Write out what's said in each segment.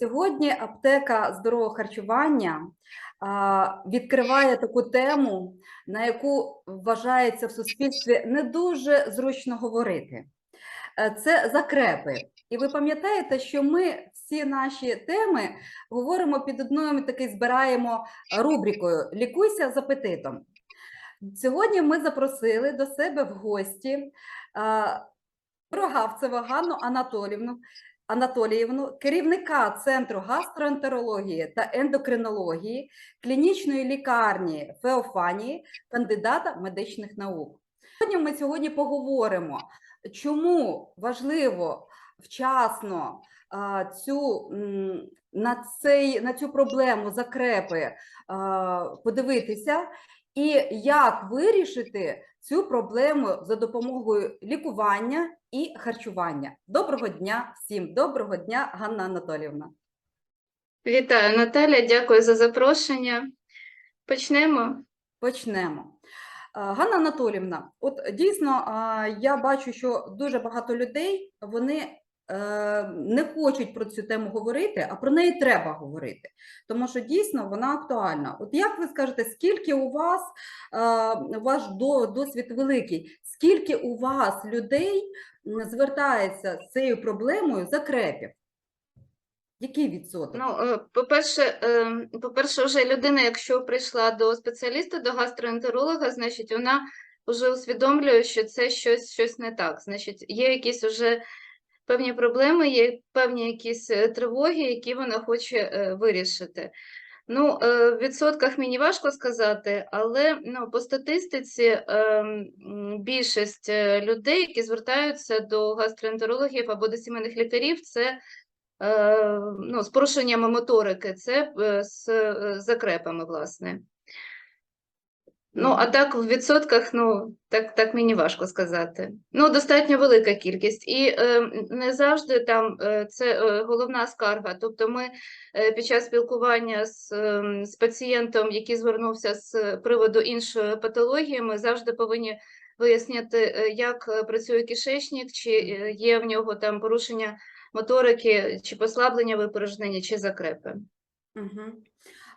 Сьогодні аптека здорового харчування відкриває таку тему, на яку вважається в суспільстві не дуже зручно говорити. Е, Це закрепи. І ви пам'ятаєте, що ми всі наші теми говоримо під одною такий збираємо рубрикою Лікуйся з апетитом. Сьогодні ми запросили до себе в гості а, Рогавцеву Ганну Анатолівну, Анатоліївну, керівника Центру гастроентерології та ендокринології клінічної лікарні Феофанії, кандидата медичних наук. Сьогодні ми сьогодні поговоримо, чому важливо вчасно цю, на, цей, на цю проблему закрепи подивитися, і як вирішити цю проблему за допомогою лікування і харчування. Доброго дня всім! Доброго дня, Ганна Анатоліївна. Вітаю, Наталя, дякую за запрошення. Почнемо. Почнемо. Ганна Анатоліївна, от дійсно я бачу, що дуже багато людей вони е, не хочуть про цю тему говорити, а про неї треба говорити, тому що дійсно вона актуальна. От як ви скажете, скільки у вас е, ваш досвід великий, скільки у вас людей звертається з цією проблемою закрепів? Який відсоток? Ну, е, по-перше, е, по-перше, вже людина, якщо прийшла до спеціаліста, до гастроентеролога, значить, вона вже усвідомлює, що це щось, щось не так. Значить, є якісь вже певні проблеми, є певні якісь е, тривоги, які вона хоче е, вирішити. Ну, е, в відсотках мені важко сказати, але ну, по статистиці ем, більшість людей, які звертаються до гастроентерологів або до сімейних лікарів, це ну, з порушеннями моторики, це з закрепами, власне. Ну, а так в відсотках, ну, так, так мені важко сказати. Ну, достатньо велика кількість. І е, не завжди там е, це е, головна скарга. Тобто ми е, під час спілкування з, ем, з пацієнтом, який звернувся з приводу іншої патології, ми завжди повинні вияснити, е, як е, працює кишечник, чи е, є в нього там порушення моторики, чи послаблення випорожнення, чи закрепи. Угу.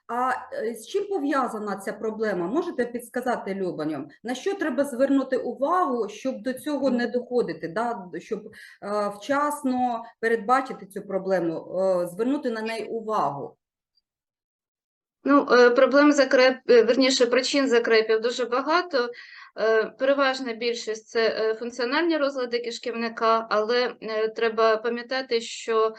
А е, з чим пов'язана ця проблема? Можете підсказати Любаню? На що треба звернути увагу, щоб до цього не доходити, да? щоб е, вчасно передбачити цю проблему, е, звернути на неї увагу? Ну, е, проблем закреп, е, верніше, причин закрепів дуже багато. Переважна більшість це функціональні розлади кишківника, але треба пам'ятати, що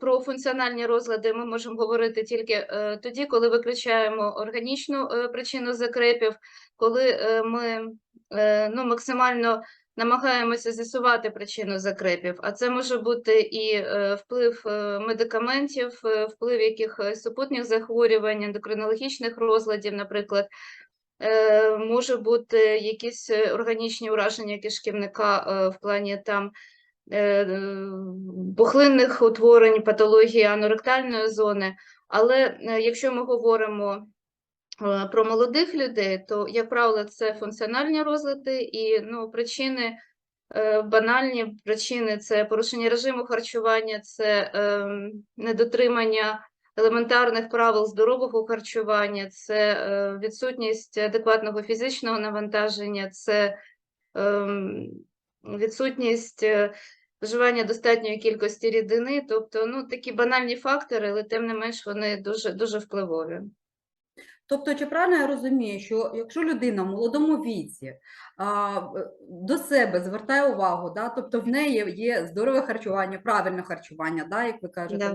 про функціональні розлади ми можемо говорити тільки е, тоді, коли виключаємо органічну е, причину закрепів, коли е, ми е, ну, максимально намагаємося з'ясувати причину закрепів, а це може бути і е, вплив е, медикаментів, е, вплив якихось супутніх захворювань, ендокринологічних розладів, наприклад. Е, Може бути якісь е, органічні ураження кишківника е, в плані там е, пухлинних утворень, патології аноректальної зони. Але е, якщо ми говоримо е, про молодих людей, то, як правило, це функціональні розлади і ну, причини е, банальні причини це порушення режиму харчування, це е, недотримання елементарних правил здорового харчування, це е, відсутність адекватного фізичного навантаження, це ем, відсутність е, вживання достатньої кількості рідини, тобто ну, такі банальні фактори, але тим не менш вони дуже, дуже впливові. Тобто, чи правильно я розумію, що якщо людина в молодому віці до себе звертає увагу, да, тобто в неї є здорове харчування, правильне харчування, да, як ви кажете,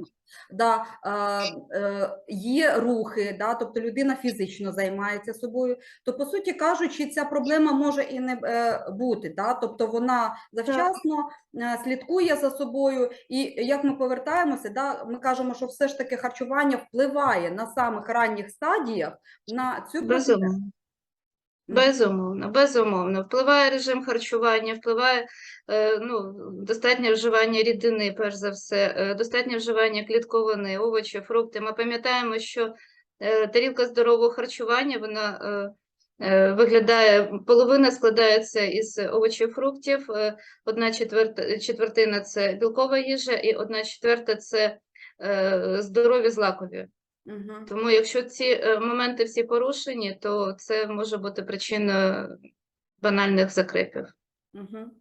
Да. да, е, є рухи, да, тобто людина фізично займається собою, то по суті кажучи, ця проблема може і не е, бути, да, тобто вона завчасно е, слідкує за собою, і як ми повертаємося, да, ми кажемо, що все ж таки харчування впливає на самих ранніх стадіях на цю проблему. Безумовно. Безумовно. Впливає режим харчування, впливає е, ну, достатнє вживання рідини, перш за все, е, достатнє вживання клітковини, овочі, фрукти. Ми пам'ятаємо, що е, тарілка здорового харчування, вона виглядає, половина складається із овочів, фруктів, одна четвертина – це білкова їжа, і одна четверта – це здорові злакові. Мгм. Тому якщо ці е, моменти всі порушені, то це може бути причиною банальних закрипів. Мгм.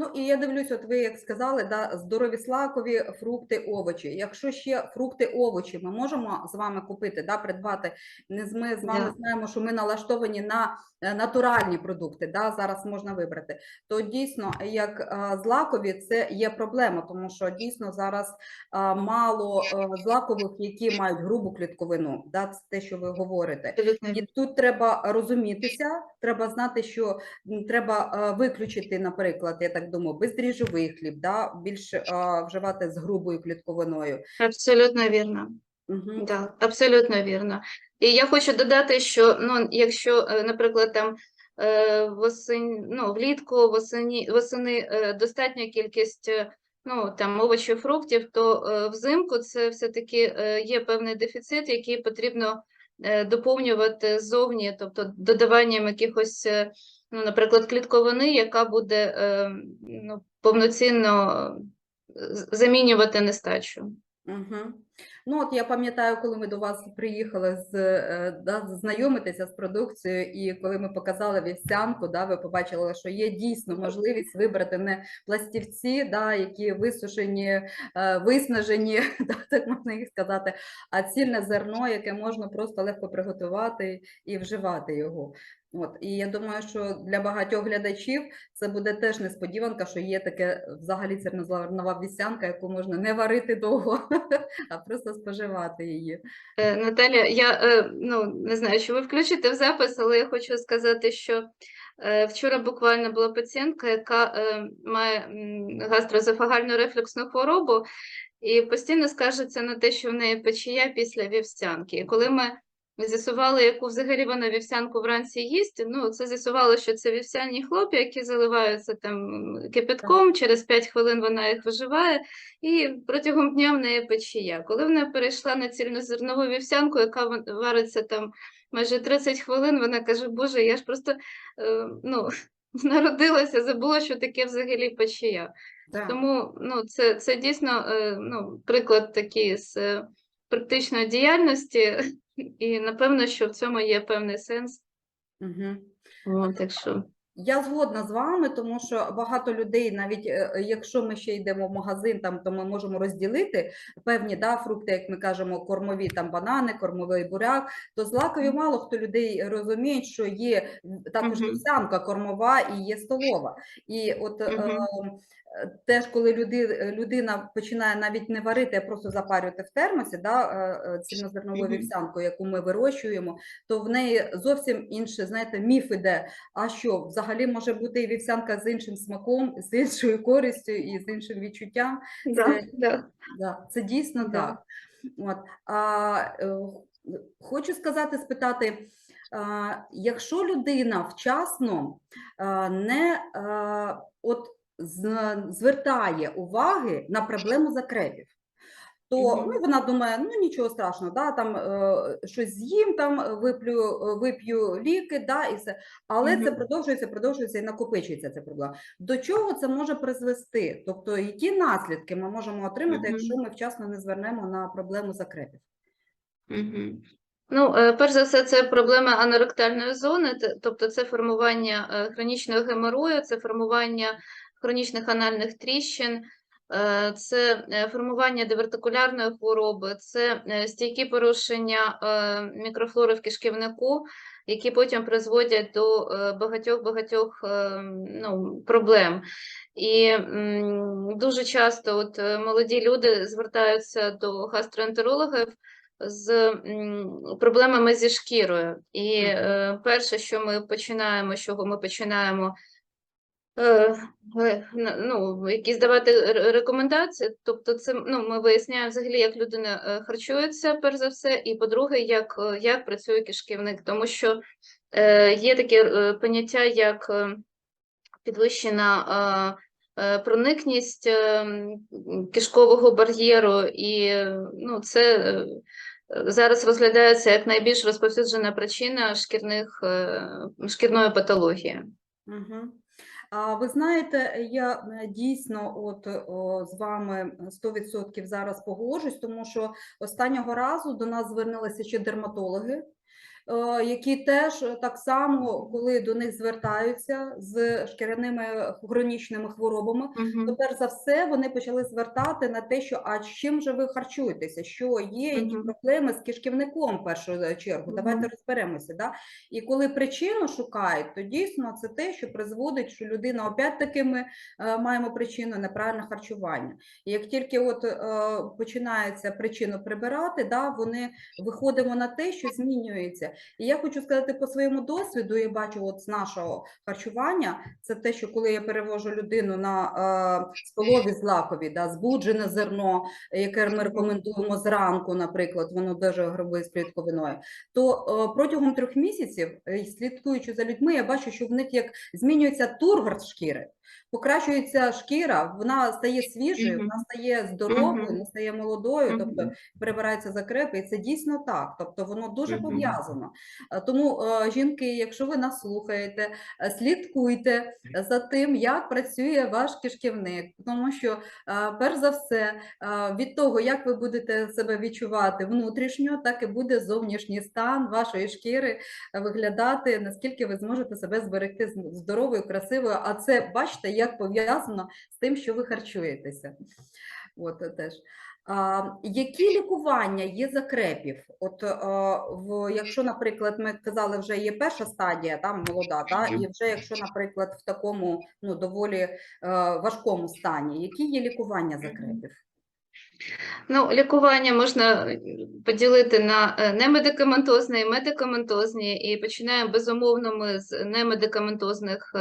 Ну і я дивлюсь, от ви як сказали, да, здорові слакові фрукти, овочі. Якщо ще фрукти, овочі ми можемо з вами купити, да, придбати. Не з- Ми з вами Да. знаємо, що ми налаштовані на е, натуральні продукти. Да, зараз можна вибрати. То дійсно, як е, злакові, це є проблема, тому що дійсно зараз е, мало злакових, які мають грубу клітковину. Да, це те, що ви говорите. І тут треба розумітися, треба знати, що треба е, виключити, наприклад, я так думаю, бездріжджовий хліб, да, більше е, вживати з грубою клітковиною. Абсолютно вірно. Угу. Да, абсолютно вірно. І я хочу додати, що ну, якщо, е, наприклад, там восень, ну, влітку, восені, восени достатня кількість ну, там, овочів, фруктів, то взимку це все-таки є певний дефіцит, який потрібно доповнювати ззовні, тобто додаванням якихось, е, ну, наприклад, клітковини, яка буде е, ну, повноцінно е, замінювати нестачу. Угу. Ну, от я пам'ятаю, коли ми до вас приїхали з, е, да, знайомитися з продукцією, і коли ми показали вівсянку, да, ви побачили, що є дійсно можливість вибрати не пластівці, да, які висушені, е, виснажені, да, так можна їх сказати, а цільне зерно, яке можна просто легко приготувати і вживати його. От, і я думаю, що для багатьох глядачів це буде теж несподіванка, що є таке взагалі цільнозернова вівсянка, яку можна не варити довго, а просто споживати її. Е, Наталя, я е, ну, не знаю, чи ви включите в запис, але я хочу сказати, що е, вчора буквально була пацієнтка, яка має м, гастроезофагальну рефлюксну хворобу і постійно скаржиться на те, що в неї печія після вівсянки. Коли ми з'ясували, яку взагалі вона вівсянку вранці їсть, ну, це з'ясувало, що це вівсяні хлоп'я, які заливаються там кипятком, через 5 хвилин вона їх виживає, і протягом дня в неї печія. Коли вона перейшла на цільнозернову вівсянку, яка вариться там майже 30 хвилин, вона каже: Боже, я ж просто е, ну, народилася, забула, що таке взагалі печія. Так. Тому ну, це, це дійсно е, ну, приклад такий з е, практичної діяльності, і напевно, що в цьому є певний сенс. Угу. О, так що Я згодна з вами, тому що багато людей, навіть е, якщо ми ще йдемо в магазин, там то ми можемо розділити певні да, фрукти, як ми кажемо, кормові там банани, кормовий буряк. То злакові мало хто людей розуміє, що є також вівсянка кормова і є столова. І от Мгм. Теж, коли люди, людина починає навіть не варити, а просто запарювати в термосі, да, е, е, цільнозернову вівсянку, яку ми вирощуємо, то в неї зовсім інше, знаєте, міф іде. А що, взагалі може бути і вівсянка з іншим смаком, з іншою користю і з іншим відчуттям. да, Це- да. Да, це дійсно Да. так. От, а, е, хочу сказати, спитати, якщо людина вчасно не от, звертає уваги на проблему закрепів, то ну, вона думає, ну нічого страшного, да, там е, щось з'їм, там е, виплю, е, вип'ю ліки, да, і все. Але це продовжується, продовжується і накопичується ця проблема. До чого це може призвести? Тобто, які наслідки ми можемо отримати, Мгм. якщо ми вчасно не звернемо на проблему закрепів? Мгм. Ну, е, перш за все, це проблема аноректальної зони, тобто це формування хронічного геморою, це формування хронічних анальних тріщин, е, це е, формування дивертикулярної хвороби, це е, стійкі порушення мікрофлори в кишківнику, які потім призводять до багатьох-багатьох ну, проблем. І дуже часто от, молоді люди звертаються до гастроентерологів з проблемами зі шкірою. І е, перше, що ми починаємо, з чого ми починаємо на- ну, якісь давати рекомендації, тобто це ну, ми виясняємо взагалі, як людина е, харчується, перш за все, і по-друге, як, е, як працює кишківник, тому що е, є таке е, поняття, як е, підвищена е, е, проникність е, кишкового бар'єру, і е, ну, це е, зараз розглядається як найбільш розповсюджена причина шкірних, е, шкірної патології. Угу. А ви знаєте, я е, дійсно от з вами 100% зараз погоджусь, тому що останнього разу до нас звернулися ще дерматологи, які теж так само, коли до них звертаються з шкіряними хронічними хворобами, то перш за все вони почали звертати на те, що а чим же ви харчуєтеся, що є, які Мгм. проблеми з кишківником в першу е, чергу. Давайте Мгм. розберемося. Да? І коли причину шукають, то дійсно це те, що призводить, що людина опять-таки ми е, маємо причину неправильне харчування. І як тільки от е, починається причину прибирати, да, вони виходимо на те, що змінюється. І я хочу сказати по своєму досвіду, я бачу от з нашого харчування, це те, що коли я перевожу людину на е, столові злакові, да, збуджене зерно, яке ми рекомендуємо зранку, наприклад, воно дуже грубе з клітковиною, то е, протягом трьох місяців, е, слідкуючи за людьми, я бачу, що в них як змінюється тургор шкіри. Покращується шкіра, вона стає свіжою, вона стає здоровою, вона стає молодою, тобто прибираються закрепи, і це дійсно так. Тобто воно дуже пов'язано. Е, Тому, е, жінки, якщо ви нас слухаєте, е, слідкуйте за тим, як працює ваш кишківник, тому що, перш за все, від того, як ви будете себе відчувати внутрішньо, так і буде зовнішній стан вашої шкіри виглядати, наскільки ви зможете себе зберегти здоровою, красивою. А це бачите, як пов'язано з тим, що ви харчуєтеся. От е, теж. А, які лікування є закрепів? От е, в, якщо, наприклад, ми казали, вже є перша стадія, там молода, та, і вже якщо, наприклад, в такому ну, доволі е, важкому стані, які є лікування закрепів? Ну, лікування можна поділити на немедикаментозне і медикаментозні, і починаємо безумовно ми з немедикаментозних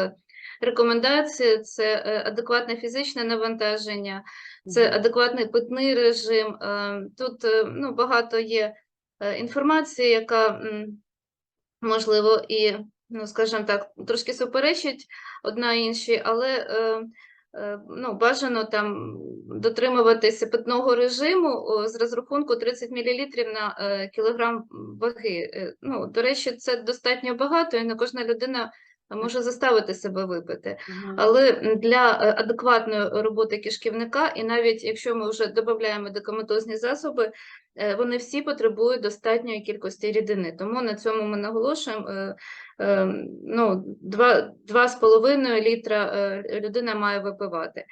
рекомендацій. Це е, адекватне фізичне навантаження, це адекватний питний режим. Е, Тут е, ну, багато є інформації, яка можливо і, ну, скажімо так, трошки суперечить одна іншій, але ну, бажано там дотримуватися питного режиму з розрахунку 30 мл на кілограм ваги. Ну, до речі, це достатньо багато, і не кожна людина може заставити себе випити. Але для е, адекватної роботи кишківника, і навіть якщо ми вже додаємо медикаментозні засоби, е, вони всі потребують достатньої кількості рідини. Тому на цьому ми наголошуємо. е, Ну, 2,5 літра людина має випивати.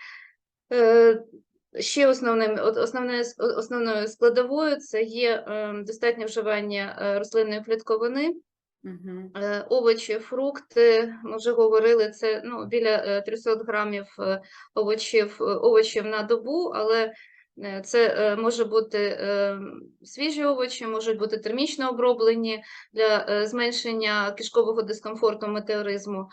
Ще основним, от основною, складовою це є е, достатнє вживання рослинної клітковини, Е, Овочі, фрукти, ми вже говорили, це ну, біля е, 300 грамів е, овочів, е, овочів на добу, але е, це е, може бути е, свіжі овочі, можуть бути термічно оброблені для е, зменшення кишкового дискомфорту, метеоризму.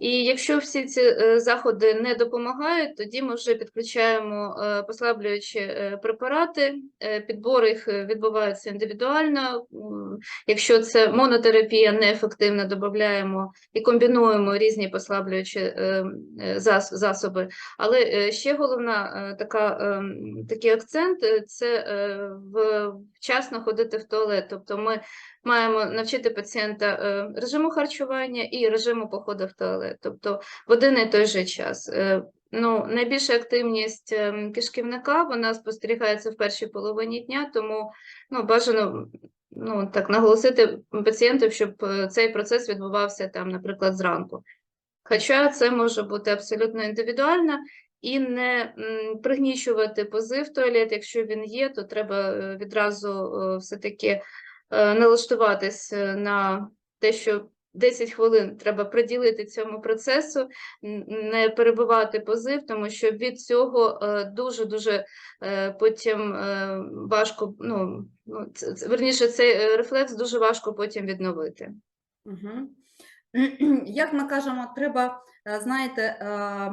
І якщо всі ці е, заходи не допомагають, тоді ми вже підключаємо е, послаблюючі е, препарати. Підбор їх відбувається індивідуально. Якщо це монотерапія неефективна, додаємо і комбінуємо різні послаблюючі зас- засоби. Але ще головна така, такий акцент це вчасно ходити в туалет. Тобто ми маємо навчити пацієнта е, режиму харчування і режиму походу в туалет, тобто в один і той же час. Е, Ну, найбільша активність ем, кишківника вона спостерігається в першій половині дня, тому ну, бажано ну, так, наголосити пацієнту, щоб е, цей процес відбувався там, наприклад, зранку. Хоча це може бути абсолютно індивідуально і не пригнічувати позив туалет. Якщо він є, то треба відразу все-таки налаштуватись е, на те, що 10 хвилин треба приділити цьому процесу, не перебивати позив, тому що від цього е, дуже-дуже е, потім е, важко, ну, ну, верніше, цей е, рефлекс дуже важко потім відновити. Мгм. Як ми кажемо, треба, е, знаєте, е,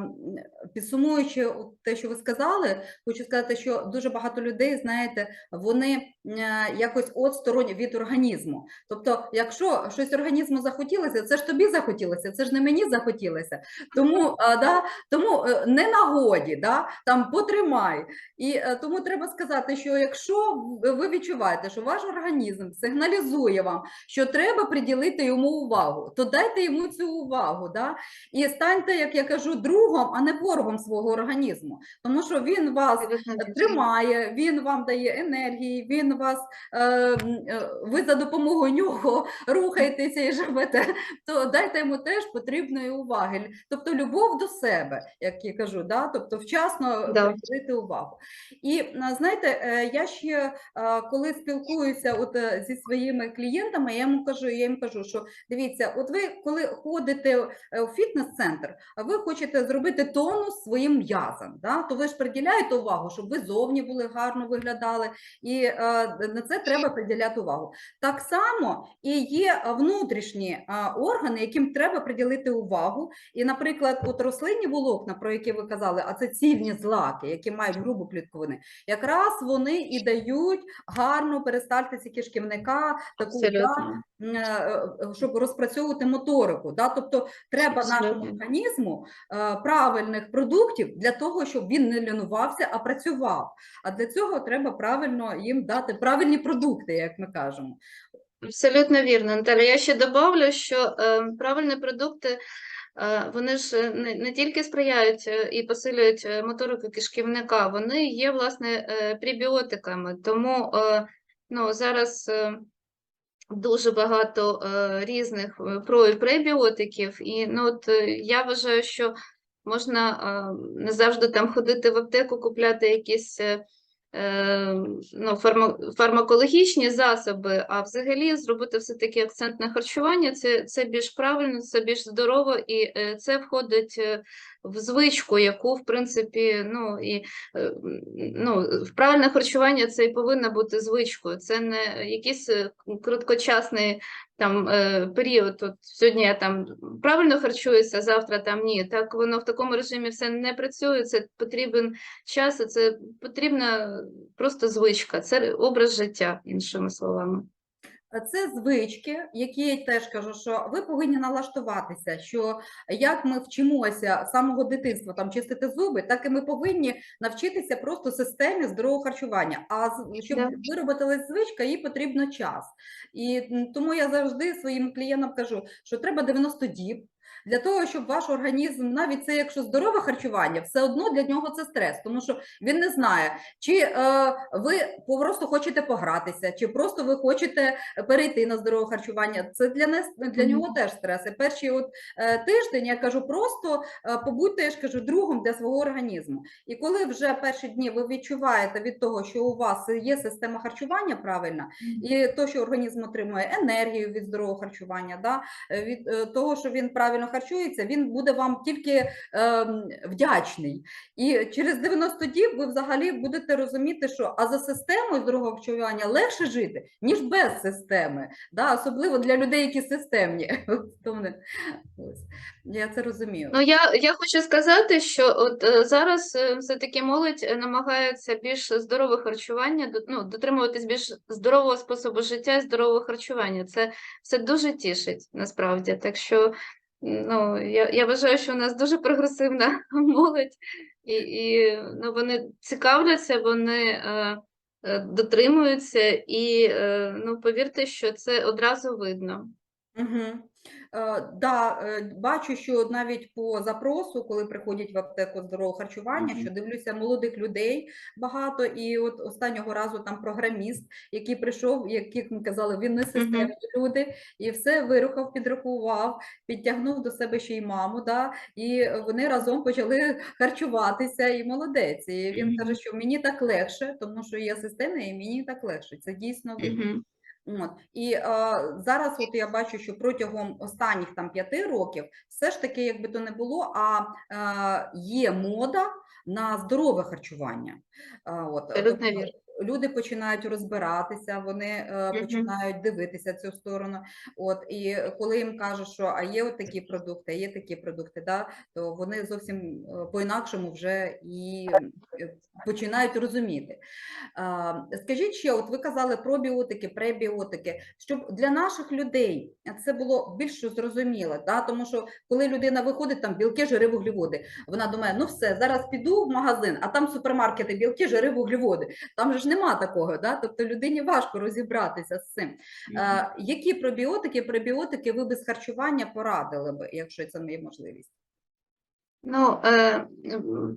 підсумуючи те, що ви сказали, хочу сказати, що дуже багато людей, знаєте, вони е, якось отсторонь від організму. Тобто, якщо щось організму захотілося, це ж тобі захотілося, це ж не мені захотілося. Тому, е, да, тому е, не на годі, да, там потримай. І тому треба сказати, що якщо ви відчуваєте, що ваш організм сигналізує вам, що треба приділити йому увагу, то дайте йому цю увагу. Да? І станьте, як я кажу, другом, а не ворогом свого організму, тому що він вас тримає, він вам дає енергії, він вас, е, е, ви за допомогою нього рухаєтеся і живете, то дайте йому теж потрібної уваги. Тобто любов до себе, як я кажу, да? тобто вчасно Да. приділити увагу. І знаєте, е, я ще коли спілкуюся от е, зі своїми клієнтами, я йому кажу, я їм кажу, що дивіться, от ви коли ходите у фітнес-центр, а ви хочете зробити тонус своїм м'язам, да? то ви ж приділяєте увагу, щоб ви зовні були гарно виглядали, і е, на це треба приділяти увагу. Так само і є внутрішні а, органи, яким треба приділити увагу. І, наприклад, от рослинні волокна, про які ви казали, а це цільні злаки, які мають грубу клітковини, якраз вони і дають гарну перистальтиці кишківника, таку да, Е, е, щоб розпрацьовувати моторику. Да? Тобто треба нашому організму е, правильних продуктів для того, щоб він не лінувався, а працював. А для цього треба правильно їм дати правильні продукти, як ми кажемо. Абсолютно вірно, Наталя. Я ще добавлю, що е, правильні продукти, вони ж не, не тільки сприяють і посилюють моторику кишківника, вони є, власне, пребіотиками. Тому ну, зараз дуже багато е, різних е, про- і пребіотиків, і ну, от, е, я вважаю, що можна е, не завжди там ходити в аптеку, купляти якісь. е, е, ну, фарма- фармакологічні засоби, а взагалі зробити все-таки акцент на харчування, це, це більш правильно, це більш здорово, і е, це входить в звичку, яку, в принципі, ну, і, е, ну, правильне харчування це і повинна бути звичкою. Це не якийсь е, короткочасний там е, період. От сьогодні я там правильно харчуюся, завтра там ні. Так воно в такому режимі все не працює. Це потрібен час, це потрібна просто звичка, це образ життя, іншими словами. Це звички, які я теж кажу, що ви повинні налаштуватися, що як ми вчимося з самого дитинства там чистити зуби, так і ми повинні навчитися просто системі здорового харчування. А щоб yeah. виробити звичка, їй потрібно час. І тому я завжди своїм клієнтам кажу, що треба 90 діб. Для того, щоб ваш організм, навіть це якщо здорове харчування, все одно для нього це стрес, тому що він не знає, чи е, ви просто хочете погратися, чи просто ви хочете перейти на здорове харчування. Це для нас для нього теж стрес. І перший от е, тиждень я кажу, просто е, побудьте, я ж кажу, другом для свого організму. І коли вже перші дні ви відчуваєте від того, що у вас є система харчування правильна, і то, що організм отримує енергію від здорового харчування, да, е, від е, того, що він правильно харчується, він буде вам тільки ем, вдячний. І через 90 діб ви взагалі будете розуміти, що а за системою здорового харчування легше жити, ніж без системи. Да? Особливо для людей, які системні. Я це розумію. Ну, я, я хочу сказати, що от е, зараз е, все-таки молодь е, намагається більш здорове харчування, ну, дотримуватись більш здорового способу життя і здорового харчування. Це, це дуже тішить насправді. Так що ну, я, я вважаю, що у нас дуже прогресивна молодь, і, і ну, вони цікавляться, вони е, е, дотримуються, і е, ну, повірте, що це одразу видно. Угу. Е, да, е, бачу, що навіть по запросу, коли приходять в аптеку здорового харчування, Мгм. що дивлюся молодих людей багато, і от останнього разу там програміст, який прийшов, яких ми казали, він не системні люди, і все вирухав, підрахував, підтягнув до себе ще й маму, да, і вони разом почали харчуватися, і молодець. І він Мгм. каже, що мені так легше, тому що я системна, і мені так легше. Це дійсно. Мгм. От. І е, зараз от я бачу, що протягом останніх там п'яти років все ж таки, якби то не було, а е, є мода на здорове харчування. Е, от. Люди починають розбиратися, вони е, починають дивитися цю сторону. От і коли їм кажуть, що а є от такі продукти, а є такі продукти, да, то вони зовсім е, по-інакшому вже і е, починають розуміти. Скажіть ще, от ви казали пробіотики, пребіотики, щоб для наших людей це було більш зрозуміло, да? тому що коли людина виходить, там білки, жири, вуглеводи, вона думає, ну все, зараз піду в магазин, а там супермаркети, білки, жири, вуглеводи. Там же ж нема такого, да? тобто людині важко розібратися з цим. А, які пробіотики, пребіотики ви без харчування порадили би, якщо це не є можливість? Ну, е,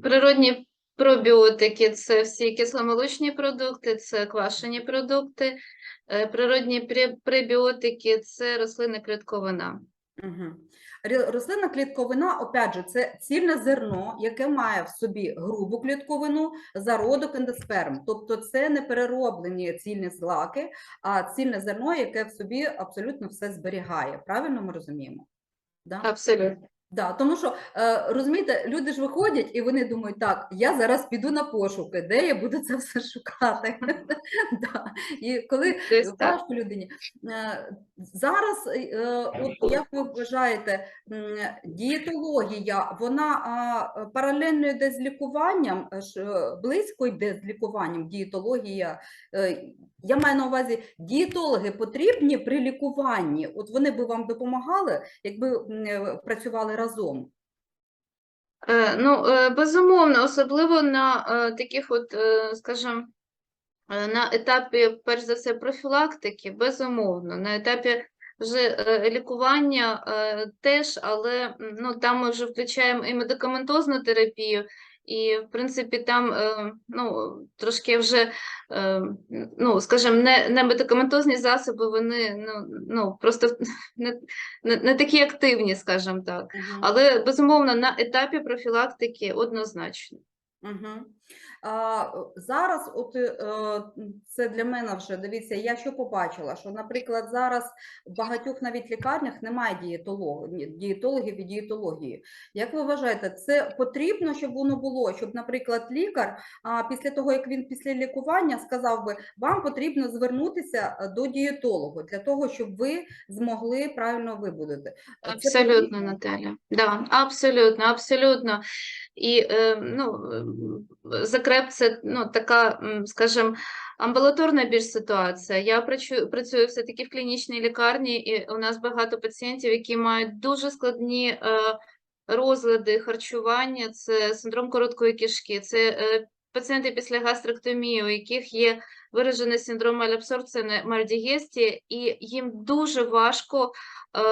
природні пробіотики це всі кисломолочні продукти, це квашені продукти. Е, Природні пре- пребіотики це рослинна клітковина. Угу. Рослинна клітковина, опять же, це цільне зерно, яке має в собі грубу клітковину, зародок ендосперм. Тобто це не перероблені цільні злаки, а цільне зерно, яке в собі абсолютно все зберігає. Правильно ми розуміємо? Да? Абсолютно. Да, тому що е, розумієте, люди ж виходять і вони думають, так, я зараз піду на пошуки, де я буду це все шукати. да. І коли Десь важко людині. Е, Зараз, е, от як ви вважаєте, дієтологія, вона паралельно йде з лікуванням, близько йде з лікуванням дієтологія. Я маю на увазі, дієтологи потрібні при лікуванні. От вони би вам допомагали, якби е, працювали разом. Е, Ну, е, безумовно, особливо на таких от, скажімо, на етапі, перш за все, профілактики, безумовно, на етапі вже лікування теж, але ну, там ми вже включаємо і медикаментозну терапію, і, в принципі, там е, ну, трошки вже, е, ну, скажімо, не, не медикаментозні засоби, вони ну, ну, просто не, не, не такі активні, скажімо так. Але безумовно на етапі профілактики однозначно. Угу. А, зараз, от е, це для мене вже дивіться, я що побачила, що, наприклад, зараз в багатьох навіть лікарнях немає дієтологів, дієтологів і дієтології. Як ви вважаєте, це потрібно, щоб воно було, щоб, наприклад, лікар а, після того, як він після лікування сказав би, вам потрібно звернутися е, до дієтолога для того, щоб ви змогли правильно вибудити. Абсолютно? Наталя. Да, абсолютно, абсолютно. І е, ну, м, закреп це ну, така, скажімо, амбулаторна більш ситуація. Я працюю, працюю все-таки в клінічній лікарні, і у нас багато пацієнтів, які мають дуже складні е, розлади харчування, це синдром короткої кишки, це е, пацієнти після гастректомії, у яких є виражений синдром малябсорбції, мальдігестії, і їм дуже важко е,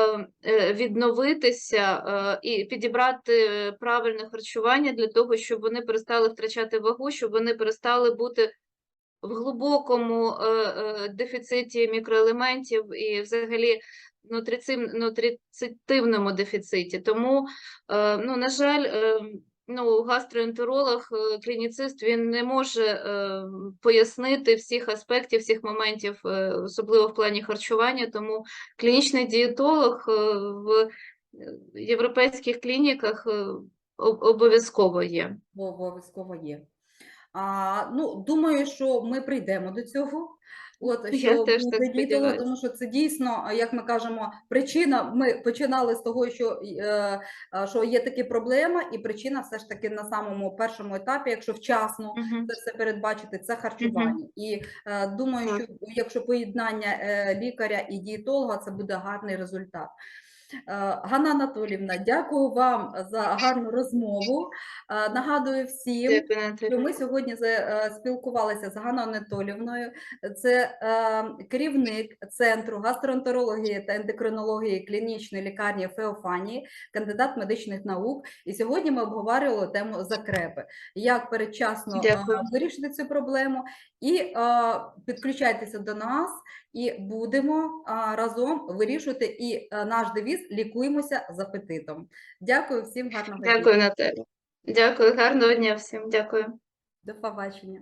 е, відновитися е, і підібрати правильне харчування для того, щоб вони перестали втрачати вагу, щоб вони перестали бути в глибокому е, е, дефіциті мікроелементів і взагалі нутрицим- нутрицитивному дефіциті. Тому, е, ну, на жаль, е, ну, гастроентеролог, е, клініцист, він не може е, пояснити всіх аспектів, всіх моментів, е, особливо в плані харчування. Тому клінічний дієтолог в європейських клініках об- обов'язково є. Бо обов'язково є. А, ну, думаю, що ми прийдемо до цього. От, Я що теж так буде тому що це дійсно, як ми кажемо, причина. Ми починали з того, що, е, що є такі проблеми, і причина все ж таки на самому першому етапі, якщо вчасно це все передбачити, це харчування. І е, думаю, що якщо поєднання е, лікаря і дієтолога, це буде гарний результат. Е, Ганна Анатолівна, дякую вам за гарну розмову. Е, Нагадую всім, що ми сьогодні е, спілкувалися з Ганною Анатолівною. Це керівник Центру гастроентерології та ендокринології клінічної лікарні Феофанії, кандидат медичних наук. І сьогодні ми обговорювали тему закрепи. Як передчасно Дякую. вирішити цю проблему. І підключайтеся до нас, і будемо разом вирішувати. І наш девіз лікуємося з апетитом. Дякую всім гарного дня. Дякую, Наталя. Дякую, гарного дня всім. Дякую. До побачення.